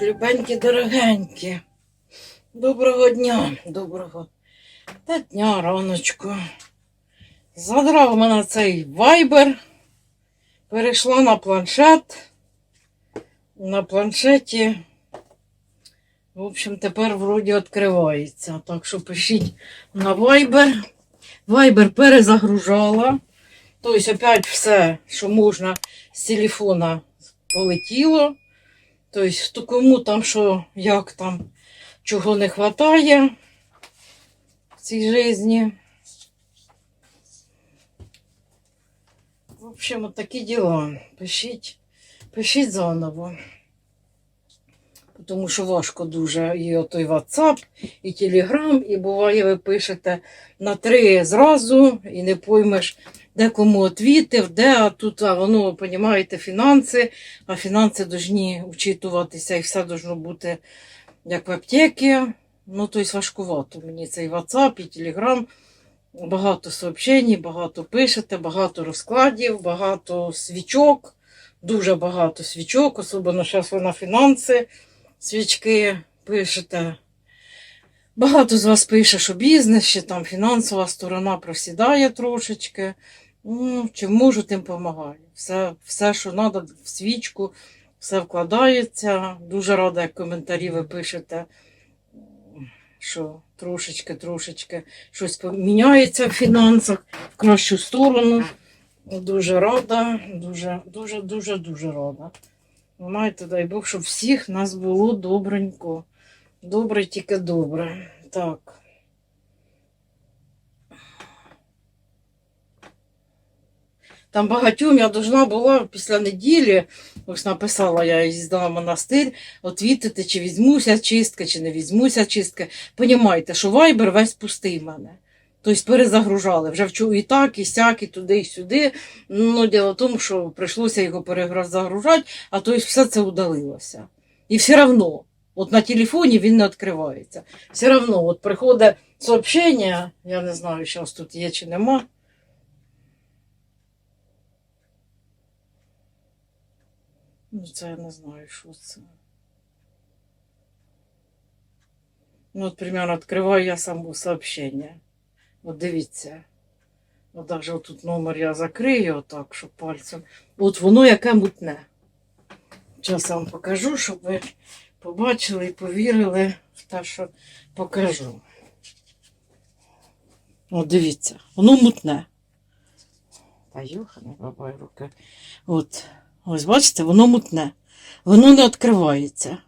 Так, любенькі, дорогенькі. Доброго дня, доброго та дня, раночку. Задрав мене цей вайбер. Перейшла на планшет. На планшеті. В общем, тепер вроді відкривається. Так що пишіть на вайбер. Вайбер перезагружала. Тобто, опять все, що можна з телефона полетіло. Тобто, кому там що, як там, чого не вистачає в цій житті. В общем, от такі діла. Пишіть, пишіть заново. Тому що важко дуже і отой WhatsApp, і Telegram, і буває, ви пишете на три зразу і не поймеш, де кому відвітив, де, а тут, а воно, розумієте, фінанси, а фінанси повинні вчитуватися і все должно бути як в аптеці. Ну, тобто важкувато мені цей WhatsApp і Telegram. Багато сообщень, багато пишете, багато розкладів, багато свічок, дуже багато свічок, особливо зараз ви на фінанси свічки пишете. Багато з вас пише, що бізнес, ще там фінансова сторона просідає трошечки. Ну, чим можу, тим допомагаю. Все, все, що треба в свічку, все вкладається. Дуже рада, як коментарі ви пишете, що трошечки-трошечки щось поміняється в фінансах в кращу сторону. Дуже рада, дуже, дуже, дуже, дуже рада. Ви Знаєте, дай Бог, щоб всіх нас було добренько. Добре, тільки добре. Так. Там багатьом я должна була після неділі, ось написала я і здала в монастир, отвітити, чи візьмуся чистка, чи не візьмуся чистка. Понімаєте, що вайбер весь пустий мене. Тобто перезагружали. Вже вчу і так, і сяк, і туди, і сюди. Ну, діло в тому, що прийшлося його перезагружати, а то все це удалилося. І все одно, от на телефоні він не відкривається. Все одно, от приходить сообщення, я не знаю, зараз тут є чи нема. Ну, це я не знаю, що це. Ну, от, примерно, відкриваю я саму сообщення. От дивіться. От даже тут номер я закрию, отак, щоб пальцем. От воно яке мутне. Зараз вам покажу, щоб ви побачили і повірили в те, що покажу. От дивіться, воно мутне. Та юха, не бабай руки. От, ось бачите, воно мутне. Воно не відкривається.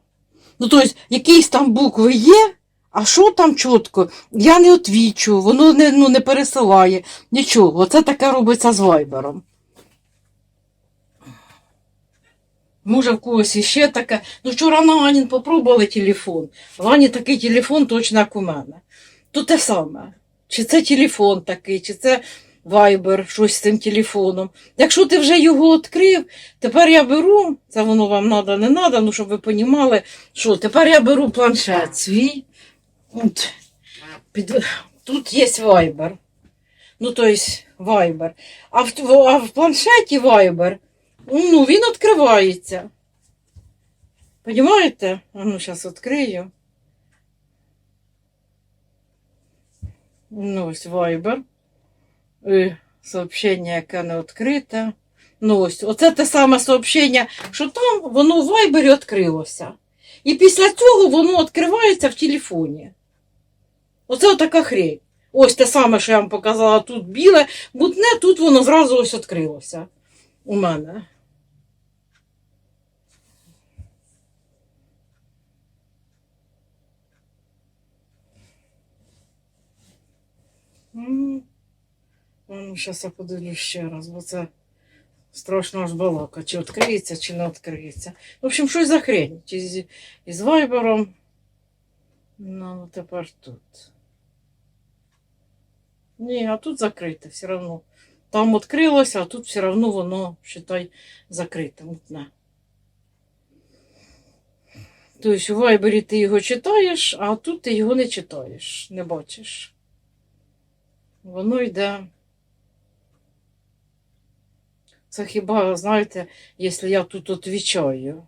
Ну, тобто, якісь там букви є, а що там чітко? Я не отвічу, воно не, ну, не пересилає. Нічого. Це таке робиться з вайбером. Може, в когось іще таке. Ну, вчора на Анін попробували телефон. В Ані такий телефон точно як у мене. То те саме. Чи це телефон такий, чи це вайбер, щось з цим телефоном. Якщо ти вже його відкрив, тепер я беру, це воно вам треба, не треба, ну щоб ви розуміли, що тепер я беру планшет свій. От, під, тут є вайбер. Ну, то есть вайбер. А в, а в планшеті вайбер, ну, він відкривається. Понимаєте? А ну, зараз відкрию. Ну, ось вайбер. І сообщення, яке не відкрите. Ну, ось, оце те саме сообщення, що там воно в вайбері відкрилося. І після цього воно відкривається в телефоні. Оце отака хрень. Ось те саме, що я вам показала тут біле, мутне, тут воно зразу ось відкрилося у мене. Ну, зараз я подивлюсь ще раз, бо це страшно аж балака, чи відкриється, чи не відкриється. В общем, щось за хрень. Чи з, із вайбером. Ну, ну, тепер тут. Ні, а тут закрите все одно. Там відкрилося, а тут все одно воно, считай, закрите, мутне. Тобто у вайбері ти його читаєш, а тут ти його не читаєш, не бачиш. Воно йде. Це хіба, знаєте, якщо я тут відвічаю.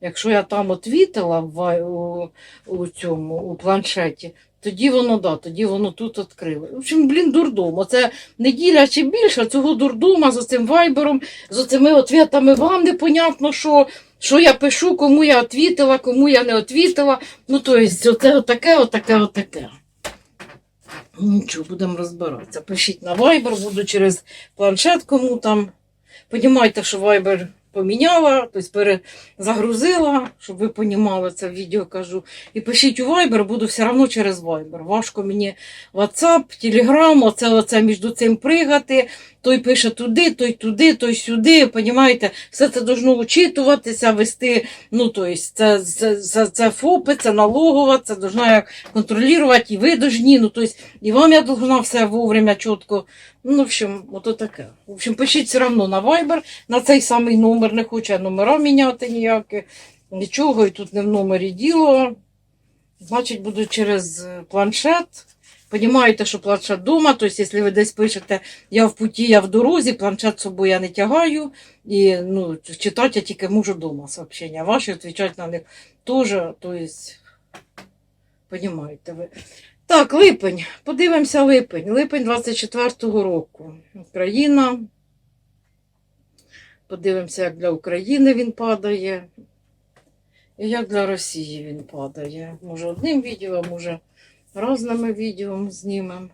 Якщо я там отвітила в, у, у цьому у планшеті, тоді воно да, тоді воно тут відкрило. В общем, блін, дурдом. Оце неділя чи більше цього дурдома з цим вайбером, з цими отвітами вам непонятно, що, що я пишу, кому я отвітила, кому я не отвітила. Ну, то есть, оце отаке, отаке, отаке. Нічого, будемо розбиратися. Пишіть на Viber, буду через планшет кому там. Понімайте, що Viber поміняла, тобто перезагрузила, щоб ви понімали це відео кажу. І пишіть у Viber, буду все одно через Viber. Важко мені WhatsApp, Telegram, оце, оце між цим пригати. Той пише туди, той туди, той сюди. Понімаєте, все це должно учитуватися, вести. Ну, тобто, це, це, це, це ФОПи, це налогова, це должна як контролювати, і ви должні. Ну, тобто, і вам я должна все вовремя чітко. Ну, в общем, ото таке. В общем, пишіть все одно на Viber, на цей самий номер, не хочу я номера міняти ніякі. Нічого, і тут не в номері діло. Значить, буду через е, планшет. Понімаєте, що планшет вдома, тобто, якщо ви десь пишете, я в путі, я в дорозі, планшет з собою я не тягаю, і ну, читати я тільки можу вдома сообщення. Ваші відповідати на них теж, тобто, понімаєте ви. Так, липень. Подивимося липень. Липень 24-го року. Україна. Подивимося, як для України він падає. І як для Росії він падає. Може одним відео, а може різними відео знімемо.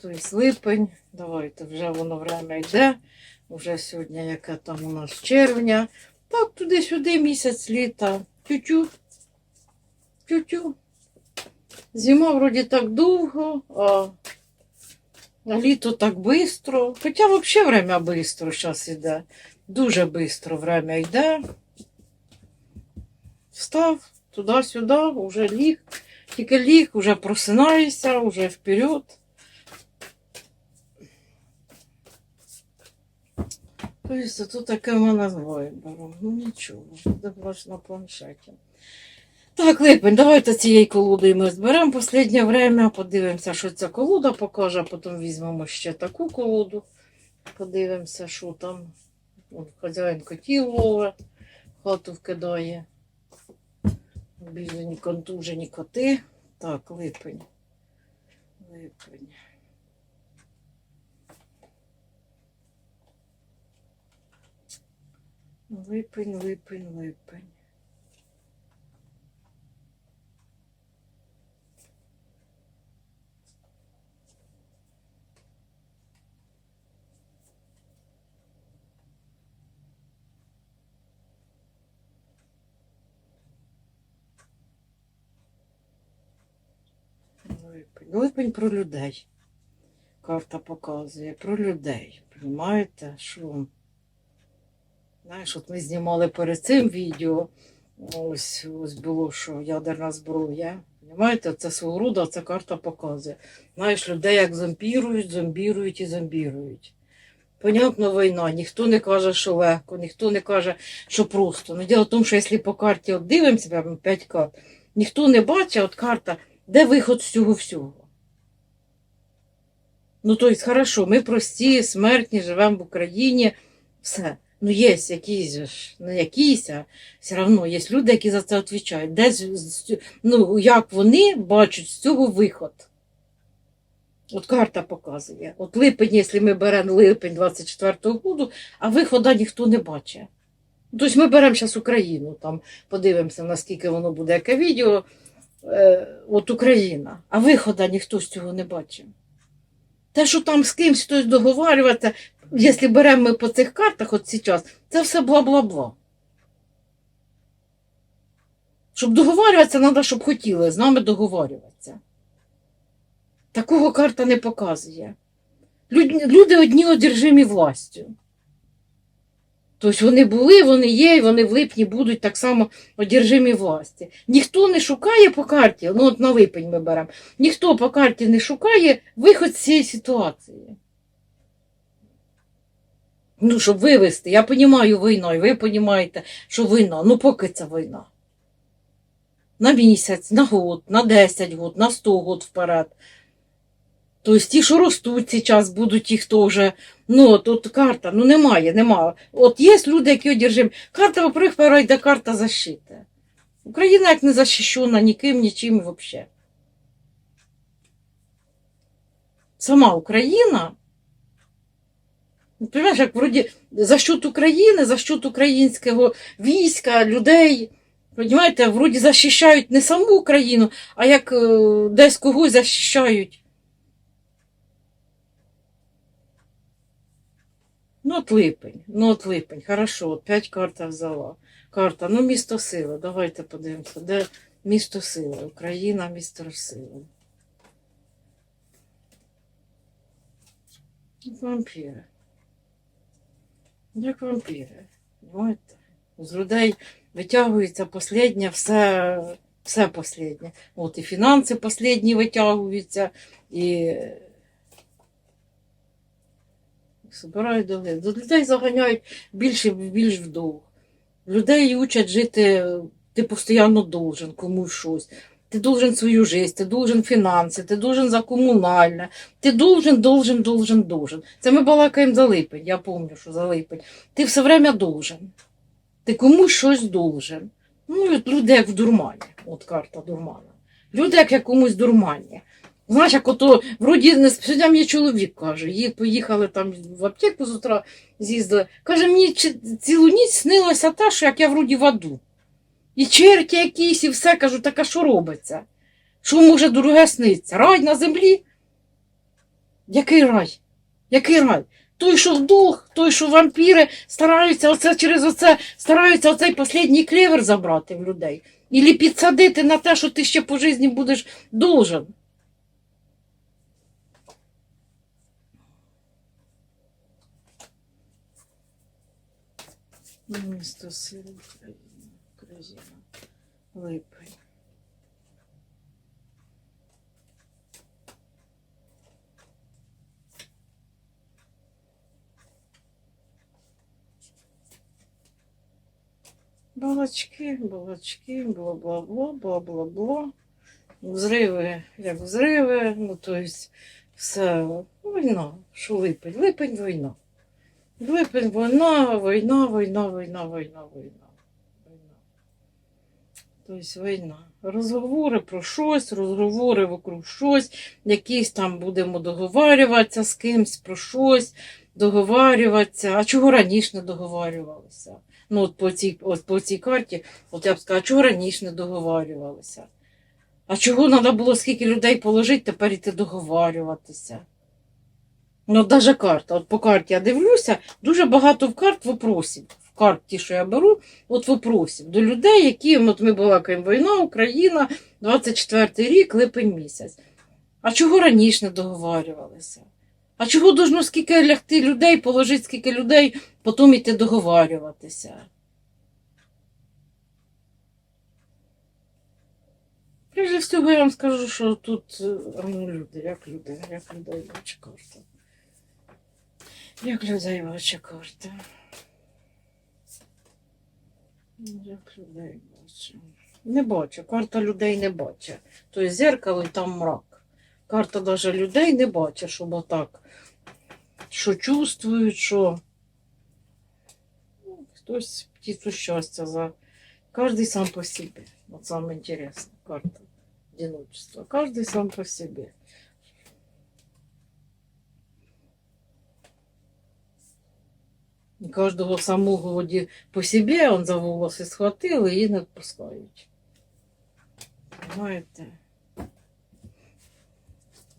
Тобто липень. Давайте, вже воно время йде. Уже сьогодні, яке там у нас червня. Так, туди-сюди місяць літа. Тю-тю. Тю-тю. Зима вроді так довго, а літо так швидко. Хоча взагалі время швидко зараз йде. Дуже швидко время йде. Встав туди-сюди, вже ліг. Тільки ліг, вже просинаєшся, вже вперед. Тобто тут таке в мене з. Ну нічого, буде бачити на планшеті. Так, липень, давайте цією колодою ми зберемо останнє время, подивимося, що ця колода покаже, потім візьмемо ще таку колоду. Подивимося, що там. Хазяїн котів лове, хату вкидає. Біжені контужені коти. Так, липень. Липень. Липень, липень, липень. Липень. Липень про людей. Карта показує про людей. Понимаєте, що? Знаєш, от ми знімали перед цим відео. Ось, ось було, що ядерна зброя. Понимаєте, це свого роду, ця карта показує. Знаєш, людей як зомбірують, зомбірують і зомбірують. Понятно, війна, ніхто не каже, що легко, ніхто не каже, що просто. Ну, діло в тому, що якщо по карті от дивимося, 5 карт, ніхто не бачить, от карта, де виход з цього всього. Ну, тобто, хорошо, ми прості, смертні, живемо в Україні, все. Ну, є якісь, не якісь, а все одно є люди, які за це відповідають. Де, з- з- ну, як вони бачать з цього виход? От карта показує. От липень, якщо ми беремо липень 24-го року, а виходу ніхто не бачить. Тобто ми беремо зараз Україну, там подивимося, наскільки воно буде, яке відео. Е, от Україна, а виходу ніхто з цього не бачив. Те, що там з кимось хтось договарюватися, якщо беремо ми по цих картах от зараз, це все бла-бла-бла. Щоб договарюватися, треба, щоб хотіли з нами договарюватися. Такого карта не показує. Люди одні одержимі властю. Тобто вони були, вони є, і вони в липні будуть так само одержимі власті. Ніхто не шукає по карті, ну от на липень ми беремо, ніхто по карті не шукає виход з цієї ситуації. Ну, щоб вивести, я розумію війну, і ви розумієте, що війна, ну поки це війна. На місяць, на год, на 10 год, на 100 год вперед. Тобто ті, що ростуть зараз, будуть ті, хто вже. Ну, от, от карта, ну немає, немає. От є люди, які одержимі. Карта, во-первых, пора йде карта защити. Україна як не захищена ніким, нічим взагалі. Сама Україна. Ну, Понимаєш, як вроді за счет України, за счет українського війська, людей. Понимаєте, вроді захищають не саму Україну, а як е, десь когось захищають. Ну, от липень, ну от липень, хорошо, от п'ять карта взяла. Карта, ну місто сили, давайте подивимося, де місто сили, Україна, місто сили. Вампіри. Як вампіри. Понимаєте? З людей витягується останнє, все, все останнє. От і фінанси останні витягуються, і Собирають долги. До людей заганяють більше більш в долг. Людей учать жити, ти постійно должен комусь щось. Ти должен свою життя, ти должен фінанси, ти должен за комунальне, ти должен, должен, должен, должен. Це ми балакаємо за липень, я пам'ятаю, що за липень. Ти все время должен. Ти комусь щось должен. Ну, люди як в дурмані. От карта дурмана. Люди як в якомусь дурмані. Знаєш, як ото, вроді, сьогодні мені чоловік каже, її поїхали там в аптеку з утра з'їздили. Каже, мені цілу ніч снилося те, що як я вроді в аду. І черті якісь, і все кажу, так а що робиться? Що може друге сниться? Рай на землі? Який рай? Який рай? Той, що в дух, той, що вампіри стараються оце через оце, стараються оцей останній клевер забрати в людей. Ілі підсадити на те, що ти ще по житті будеш должен. Місто сили України, Липень. Балачки, балачки, бла-бла-бла, бла-бла-бла. Взриви, як взриви, ну, то есть все, війна, що липень, липень війна. Липень, війна, війна, війна, війна, війна, війна. Тобто війна. Розговори про щось, розговори вокруг щось, якісь там будемо договарюватися з кимсь про щось, договарюватися. А чого раніше не договарювалися? Ну, от по цій, от по цій карті, от я б сказала, чого раніше не договарювалися? А чого треба було скільки людей положити, тепер іти договарюватися? Ну, даже карта. От по карті я дивлюся, дуже багато в карт вопросів. В карті, що я беру, от вопросів до людей, які от ми балакаємо війна, Україна, 24 рік, липень місяць. А чого раніше не договарювалися? А чого должно скільки лягти людей, положити скільки людей, потім іти договарюватися? Прежде всього я вам скажу, що тут е, ну, люди, як люди, як людей бачу карта. Як людей бачу карта. Як людей бачу. Не бачу, карта людей не бачить. Тобто зеркало і там мрак. Карта навіть людей не бачить, щоб отак. Що чувствують, що ну, хтось птицю щастя за. Кожен сам по собі. Вот самое интересное, карта одиночества. Каждый сам по себе. Кожного самого оді по собі, он за волоси схватили і не відпускають. Знаєте?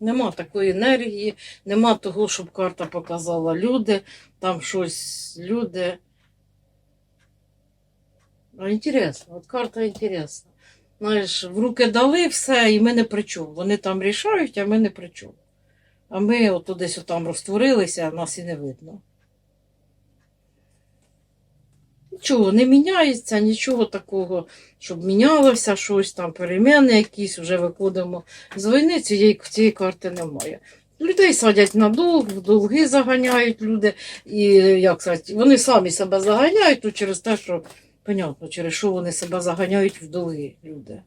Нема такої енергії, нема того, щоб карта показала люди, там щось люди. А інтересно, от карта інтересна. Знаєш, в руки дали все, і ми не при чому. Вони там рішають, а ми не при чому. А ми от десь там розтворилися, а нас і не видно. Нічого не міняється, нічого такого, щоб мінялося щось там, переміни якісь, вже виходимо з війни, цієї, цієї карти немає. Людей садять на долг, в долги заганяють люди, і як сказати, вони самі себе заганяють ну, через те, що Понятно, через що вони себе заганяють в долги люди.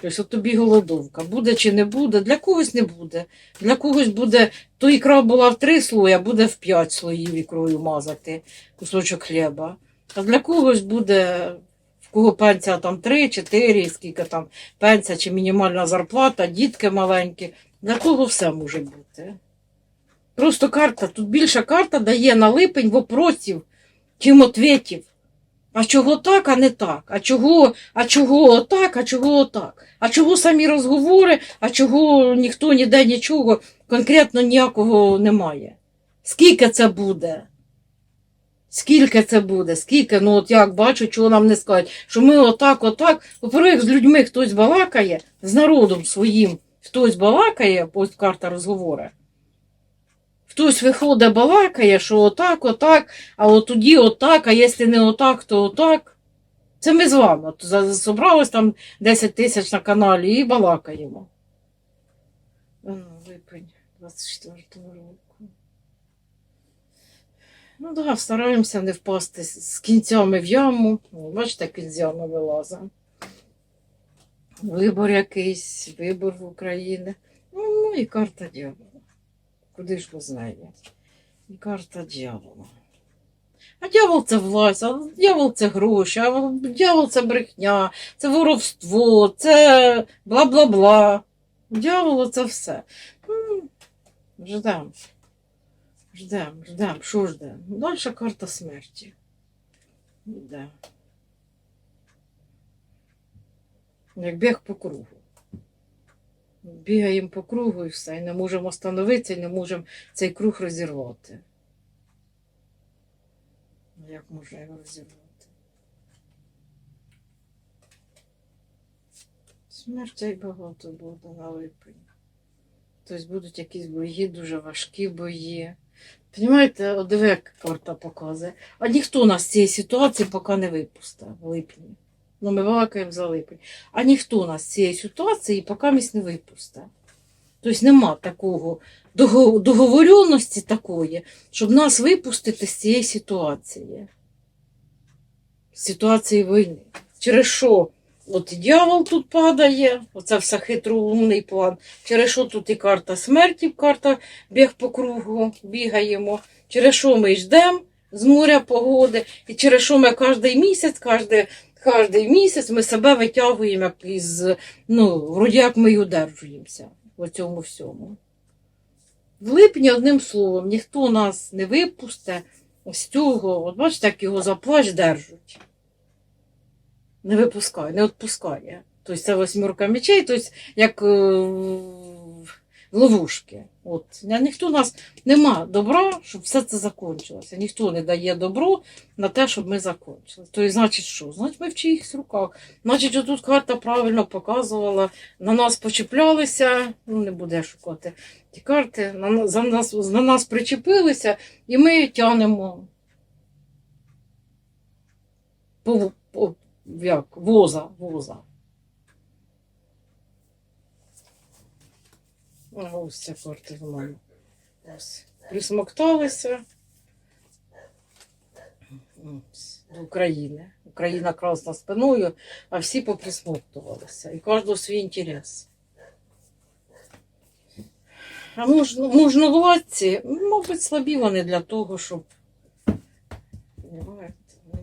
Тобто тобі голодовка. Буде чи не буде, для когось не буде. Для когось буде, то ікра була в три слої, а буде в п'ять слоїв ікрою мазати кусочок хліба. А для когось буде, в кого пенсія там три, чотири, скільки там пенсія чи мінімальна зарплата, дітки маленькі. Для кого все може бути. Просто карта, тут більша карта дає на липень вопросів, чим ответів. А чого так, а не так? А чого, а чого отак, а чого отак? А чого самі розговори, а чого ніхто ніде нічого конкретно ніякого немає? Скільки це буде? Скільки це буде? Скільки? Ну от як бачу, чого нам не скажуть, що ми отак, отак. По-перше, з людьми хтось балакає, з народом своїм хтось балакає, ось карта розговори. Хтось виходить, балакає, що отак, отак, а от тоді отак, а якщо не отак, то отак. Це ми з вами. От Зібралось там 10 тисяч на каналі і балакаємо. А, Липень 24 року. Ну так, да, стараємося не впасти з кінцями в яму. Бачите, як він з ями вилазить. Вибор якийсь, вибор в Україні. Ну, ну і карта дьявола. Куди ж ви знаєте? І карта дьявола. А дьявол це власть, а дьявол це гроші, а дьявол це брехня, це воровство, це бла-бла-бла. Дьявол це все. Ну, Ждем. Ждем, ждем, що ждем? Далі карта смерті. Йде. Як біг по кругу. Бігаємо по кругу і все, і не можемо остановитися, і не можемо цей круг розірвати. Як можна його розірвати? Смертей багато буде на липень. Тобто будуть якісь бої, дуже важкі бої. Понімаєте, от карта показує. А ніхто нас з цієї ситуації поки не випустив в липні. Ну, ми балакаємо за липень. А ніхто нас з цієї ситуації поки місь не випустив. Тобто нема такого дого- договоренності такої, щоб нас випустити з цієї ситуації. З ситуації війни. Через що? От і дьявол тут падає, оце все хитроумний план. Через що тут і карта смерті, карта біг по кругу, бігаємо. Через що ми ждемо з моря погоди, і через що ми кожен місяць, кожен, кожен місяць ми себе витягуємо із, ну, вроді як ми й удержуємося в цьому всьому. В липні, одним словом, ніхто нас не випусте з цього. От бачите, як його за плащ держать. Не випускає, не відпускає. Тобто це восьмерка мечей, тобто як е, ловушки. От. Ніхто у нас нема добра, щоб все це закінчилося. Ніхто не дає добро на те, щоб ми закінчили. Тобто, значить, що? Значить, ми в чиїхсь руках. Значить, отут карта правильно показувала, на нас почіплялися, ну не буде шукати ті карти, на, за нас, на нас причепилися, і ми тянемо по, по, як, воза, воза. Ось ця карта в мене. Ось. Присмокталися. До України. Україна красна спиною, а всі поприсмоктувалися. І кожного свій інтерес. А можна, можновладці, мабуть, слабі вони для того, щоб?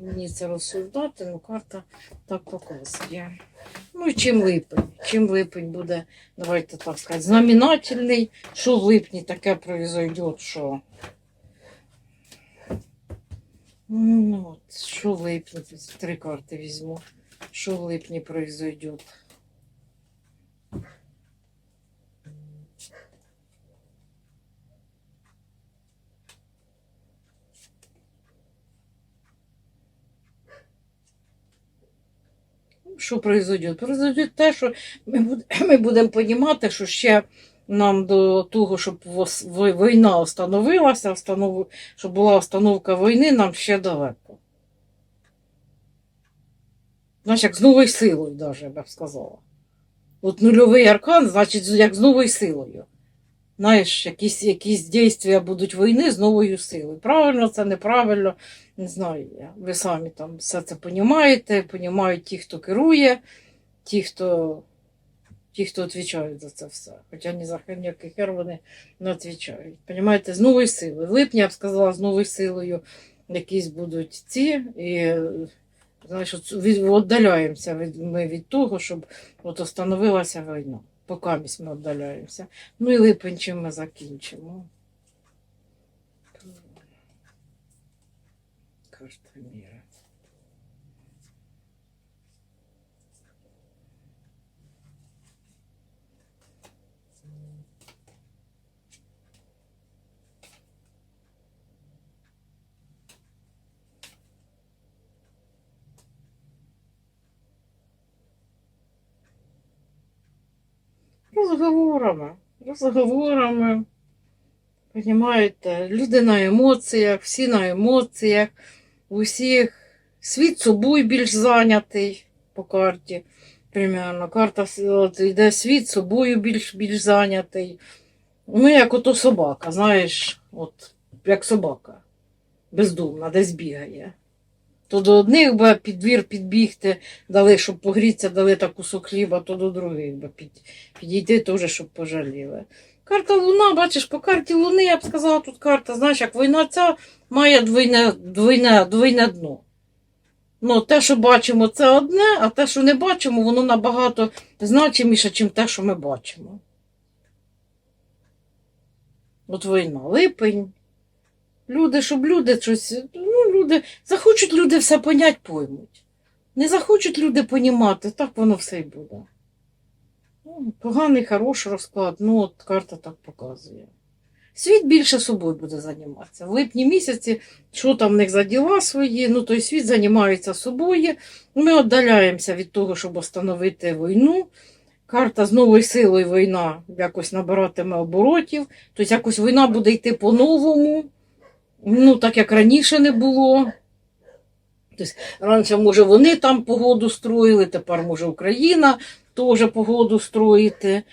Мені це розсуждати, ну карта так показує. Ну і чим липень? Чим липень буде, давайте так сказати, знаменательний, що в липні таке произойде, що. Ну, от, що в липні, три карти візьму. Що в липні произойде? Що произойде? Произойде те, що ми, будемо розуміти, що ще нам до того, щоб війна встановилася, щоб була остановка війни, нам ще далеко. Знаєш, як з новою силою, навіть, я б сказала. От нульовий аркан, значить, як з новою силою. Знаєш, якісь, якісь дійства будуть війни з новою силою. Правильно це, неправильно, не знаю я. Ви самі там все це понімаєте, понімають ті, хто керує, ті, хто Ті, хто відповідають за це все. Хоча ні за хер, хер вони не відповідають. Понімаєте, з новою силою. В липні, я б сказала, з новою силою якісь будуть ці. І знаєш, віддаляємося від, ми від того, щоб от остановилася війна. Поки ми віддаляємося. Ну і липень чим ми закінчимо. Карта Розговорами, розговорами. Понімаєте, люди на емоціях, всі на емоціях, усіх світ собою більш зайнятий по карті. Примерно. Карта от, йде світ собою більш, більш зайнятий. Ми як ото собака, знаєш, от, як собака, бездумна, десь бігає. То до одних би під двір підбігти, дали, щоб погрітися, дали та кусок хліба, то до других би під, підійти теж, щоб пожаліли. Карта Луна, бачиш, по карті Луни, я б сказала, тут карта, знаєш, як війна ця має двойне, двойне, двойне дно. Ну, те, що бачимо, це одне, а те, що не бачимо, воно набагато значиміше, ніж те, що ми бачимо. От війна, липень. Люди, щоб люди щось, ну, люди, захочуть люди все понять, поймуть. Не захочуть люди понімати, так воно все й буде. Ну, Поганий, хороший розклад, ну от карта так показує. Світ більше собою буде займатися. В липні місяці, що там в них за діла свої, ну той світ займається собою. Ми віддаляємося від того, щоб остановити війну. Карта з новою силою війна якось набиратиме оборотів. Тобто якось війна буде йти по-новому, ну так як раніше не було. Тобто, раніше, може, вони там погоду строїли, тепер, може, Україна теж погоду строїти.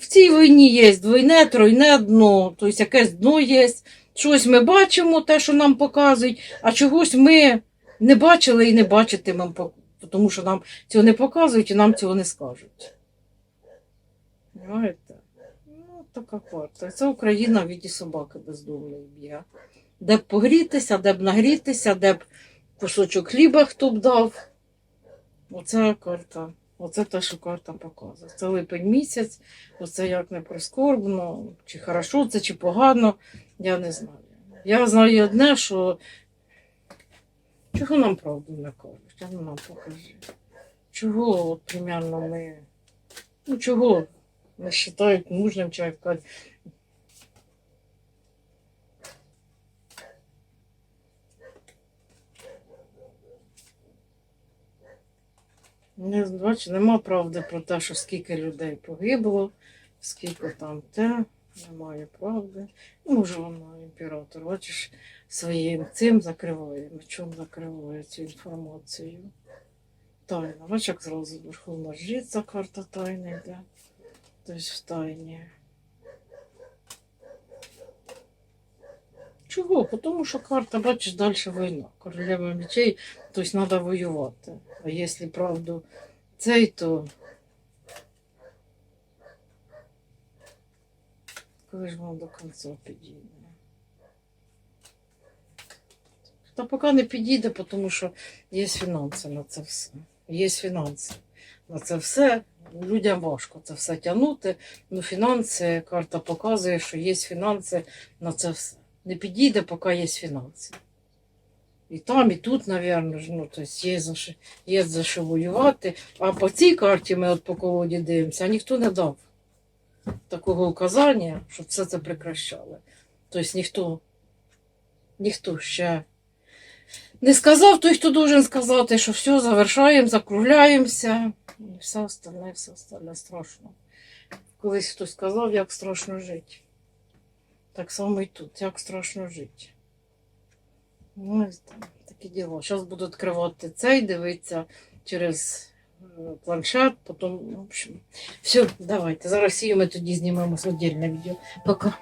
В цій війні є двойне, тройне дно, тобто якесь дно є. Щось ми бачимо, те, що нам показують, а чогось ми не бачили і не бачитимемо, тому що нам цього не показують і нам цього не скажуть. Понимаєте? Ну, така карта. Це Україна в віді собаки бездомної б'є. Де б погрітися, де б нагрітися, де б кусочок хліба хто б дав. Оце карта. Оце те, що карта показує. Це липень місяць, оце як не прискорбно, чи хорошо це, чи погано, я не знаю. Я знаю одне, що чого нам правду не кажуть, а ну нам покажи. Чого, от примерно ми. Ну чого не вважають нужним чоловік сказати, Не, бач, нема правди про те, що скільки людей погибло, скільки там те, немає правди. Ну, Може, воно імператор, бачиш, своїм цим закриває, мечом закриває цю інформацію. Тайна. Бачиш, як зразу верховна жриця, карта тайни йде. Тобто в тайні. Чого? Тому що карта, бачиш, далі війна. Королева мечей, тобто треба воювати. А якщо правду цей, то коли ж воно до кінця підійде. Та поки не підійде, тому що є фінанси на це все. Є фінанси на це все. Людям важко це все тягнути. Ну, фінанси, карта показує, що є фінанси на це все. Не підійде, поки є фінанси. І там, і тут, мабуть, ну, тобто є, за що, є за що воювати. А по цій карті ми от по колоді дивимося, ніхто не дав такого указання, щоб все це прекращали. Тобто ніхто, ніхто ще не сказав той, хто должен сказати, що все, завершаємо, закругляємося. І все остальне, все остальне страшно. Колись хтось сказав, як страшно жити. Так само і тут, як страшно жити. Ну, таке діло. Зараз буду відкривати цей, дивитися через е, планшет, потім, в общем, все, давайте. Зараз сію ми тоді знімемо віддільне відео. Пока.